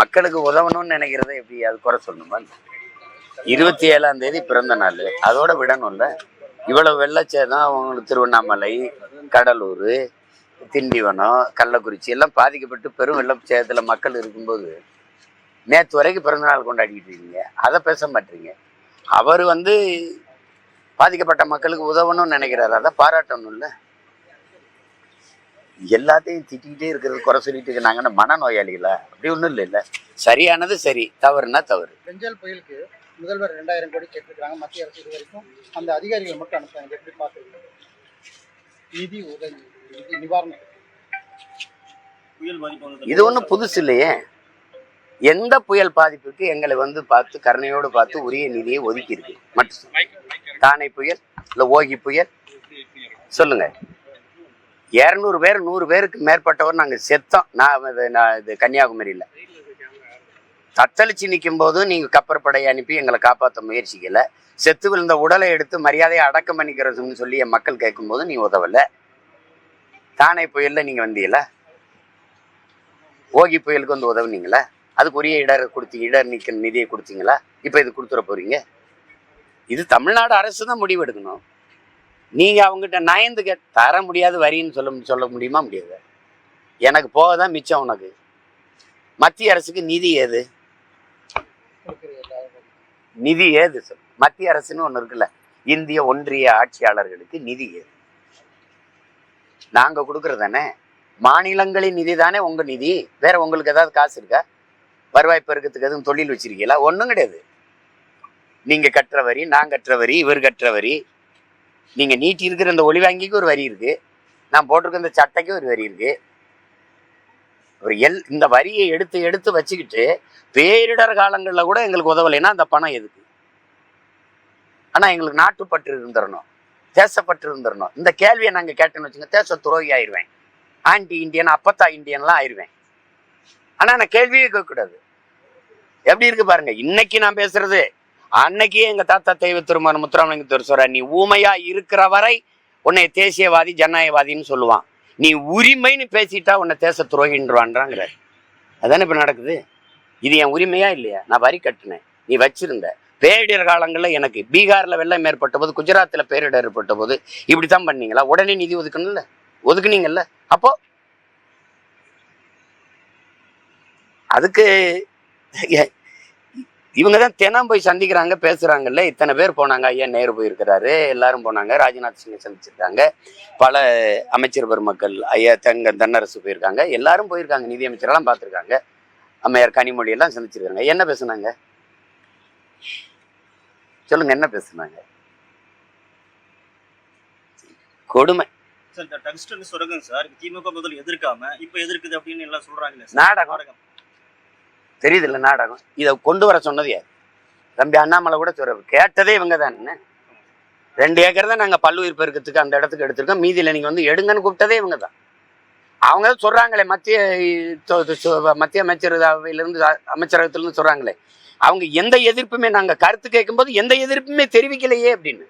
மக்களுக்கு உதவணும்னு நினைக்கிறத எப்படி அது குறை சொல்லணுமா? இருபத்தி ஏழாம் தேதி பிறந்த நாள். அதோட விடணும்ல. இவ்வளவு வெள்ளச்சேதம் அவங்களுக்கு திருவண்ணாமலை கடலூர் திண்டிவனம் கள்ளக்குறிச்சி எல்லாம் பாதிக்கப்பட்டு பெரும் வெள்ளச்சேதத்தில் மக்கள் இருக்கும்போது நேற்று வரைக்கும் பிறந்த நாள் கொண்டாடிக்கிட்டு இருக்கீங்க. அதை பேச மாட்டீங்க. அவர் வந்து பாதிக்கப்பட்ட மக்களுக்கு உதவணும்னு நினைக்கிறாரு. அதை பாராட்டணும்ல. எல்லாத்தையும் திட்டிக்கிட்டே இருக்கிறது குறை சொல்லிட்டு இருக்காங்கன்னா மனநோயாளிகளா? அப்படி ஒன்றும் இல்லை இல்லை சரியானது சரி தவறுனா தவறு. பெஞ்சல் புயலுக்கு முதல்வர் ரெண்டாயிரம் கோடி கேட்டிருக்காங்க மத்திய அரசு இது வரைக்கும் அந்த அதிகாரிகள் மட்டும் அனுப்புறாங்க எப்படி பார்த்துருக்கீங்க நிதி உதவி நிதி நிவாரணம். புயல் பாதிப்பு வந்தது இது ஒன்றும் புதுசு இல்லையே. எந்த புயல் பாதிப்புக்கு எங்களை வந்து பார்த்து கருணையோடு பார்த்து உரிய நிதியை ஒதுக்கி இருக்கு மட்டும் தானே புயல் இல்லை ஓகி புயல் சொல்லுங்க. இரநூறு பேர் நூறு பேருக்கு மேற்பட்டவர் நாங்கள் செத்தோம். நான் இது நான் இது கன்னியாகுமரியில். தத்தளிச்சு நிற்கும் போதும் நீங்கள் கப்பற்படையை அனுப்பி எங்களை காப்பாற்ற முயற்சிக்கலை. செத்து விழுந்த உடலை எடுத்து மரியாதையை அடக்கம் பண்ணிக்கிறதுன்னு சொல்லி என் மக்கள் கேட்கும்போது நீ உதவல. தானே புயல்ல நீங்கள் வந்தீங்கள ஓகி புயலுக்கு வந்து உதவுனீங்களா? அதுக்கு உரிய இடர் கொடுத்தீங்க இடர் நிற்கிற நிதியை கொடுத்தீங்களா? இப்போ இது கொடுத்துட போறீங்க? இது தமிழ்நாடு அரசு தான் முடிவெடுக்கணும். நீங்கள் அவங்ககிட்ட நயந்து கே தர முடியாது வரின்னு சொல்ல சொல்ல முடியுமா முடியாது? எனக்கு போக தான் மிச்சம் உனக்கு. மத்திய அரசுக்கு நிதி ஏது? நிதி ஏது சொல் மத்திய அரசுன்னு ஒன்று இருக்குல்ல இந்திய ஒன்றிய ஆட்சியாளர்களுக்கு நிதி ஏது? நாங்கள் கொடுக்குறதானே? மாநிலங்களின் நிதி தானே உங்கள் நிதி? வேற உங்களுக்கு ஏதாவது காசு இருக்கா? வருவாய் பெருக்கத்துக்கு எதுவும் தொழில் வச்சிருக்கீங்களா? ஒன்றும் கிடையாது. நீங்கள் கட்டுற வரி நான் கட்டுற வரி இவர் கட்டுற வரி நீங்கள் நீட்டி இருக்கிற இந்த ஒளி வாங்கிக்கு ஒரு வரி இருக்கு. நான் போட்டிருக்க இந்த சட்டைக்கு ஒரு வரி இருக்கு. ஒரு எல் இந்த வரியை எடுத்து எடுத்து வச்சுக்கிட்டு பேரிடர் காலங்களில் கூட எங்களுக்கு உதவலைன்னா அந்த பணம் எதுக்கு? ஆனால் எங்களுக்கு நாட்டுப்பற்று இருந்துடணும் தேசப்பற்று இருந்துடணும் இந்த கேள்வியை நாங்கள் கேட்டேன்னு வச்சுங்க தேச துரோகி ஆயிடுவேன் ஆன்டி இந்தியன் அப்பத்தா இந்தியன்லாம் ஆயிடுவேன் ஆனால் நான் கேள்வியே கேட்கக்கூடாது. எப்படி இருக்கு பாருங்க. இன்னைக்கு நான் பேசுறது அன்னைக்கே எங்க தாத்தா தெய்வ திருமணம் முத்துராமலிங்க சொல்ற நீ ஊமையா இருக்கிற வரை உன்னை தேசியவாதி ஜனநாயகவாதின்னு சொல்லுவான். நீ உரிமைன்னு பேசிட்டா உன்னை தேச துரோகின்றான்றாங்கிற அதானே இப்ப நடக்குது? இது என் உரிமையா இல்லையா? நான் வரி கட்டினேன். நீ வச்சிருந்த. பேரிடர் காலங்களில் எனக்கு பீகாரில் வெள்ளம் ஏற்பட்ட போது குஜராத்தில் பேரிடர் ஏற்பட்ட போது இப்படி தான் பண்ணீங்களா? உடனே நிதி ஒதுக்கணும்ல? ஒதுக்குனீங்கல்ல? அப்போ? அதுக்கு இவங்க தான் தினம் போய் சந்திக்கிறாங்க பேசுறாங்கல்ல. இத்தனை பேர் போனாங்க. ஐயா நேரு போயிருக்கிறாரு. எல்லாரும் போனாங்க. ராஜ்நாத் சிங்கை சந்திச்சிருக்காங்க. பல அமைச்சர் பெருமக்கள் ஐயா தங்க தன்னரசு போயிருக்காங்க. எல்லாரும் போயிருக்காங்க. நிதி அமைச்சரெல்லாம் பார்த்துருக்காங்க. அம்மையார் கனிமொழி எல்லாம் சந்திச்சிருக்காங்க. என்ன பேசுனாங்க? சொல்லுங்க என்ன பேசுனாங்க? கொடுமை. சார் இந்த டங்ஸ்டன் சுரங்கம் சார் திமுக முதல் எதிர்க்காம இப்ப எதிர்க்குது அப்படின்னு எல்லாம் சொல்றாங்களே சார். நாடகம். தெரியுது இல்லை நாடகம். இதை கொண்டு வர சொன்னது யார்? தம்பி அண்ணாமலை கூட சொல்ற கேட்டதே இவங்க என்ன? ரெண்டு ஏக்கர் தான் நாங்கள் பல்லுயிர் பெருக்கத்துக்கு அந்த இடத்துக்கு எடுத்திருக்கோம். மீதியில் நீங்கள் வந்து எடுங்கன்னு கூப்பிட்டதே இவங்க தான். அவங்க தான் சொல்கிறாங்களே மத்திய மத்திய அமைச்சரவையிலிருந்து அமைச்சரகத்திலிருந்து சொல்கிறாங்களே அவங்க எந்த எதிர்ப்புமே நாங்கள் கருத்து கேட்கும்போது எந்த எதிர்ப்புமே தெரிவிக்கலையே அப்படின்னு.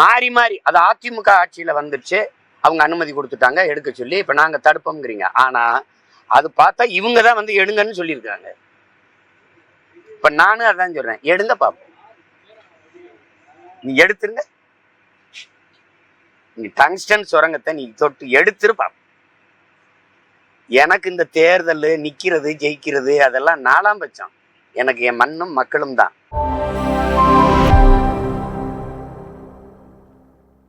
மாறி மாறி அது அதிமுக ஆட்சியில் வந்துருச்சு. அவங்க அனுமதி கொடுத்துட்டாங்க எடுக்க சொல்லி. இப்போ நாங்கள் தடுப்போங்கிறீங்க ஆனால் அது பார்த்தா இவங்க தான் வந்து எடுங்கன்னு சொல்லியிருக்காங்க. இப்ப நானும் அதான் சொல்றேன். எடுங்க பாப்போம். நீ எடுத்துருங்க. நீ டங்ஸ்டன் சுரங்கத்தை நீ தொட்டு எடுத்துரு பாப்போம். எனக்கு இந்த தேர்தல் நிக்கிறது ஜெயிக்கிறது அதெல்லாம் நாலாம் பட்சம். எனக்கு என் மண்ணும் மக்களும் தான்.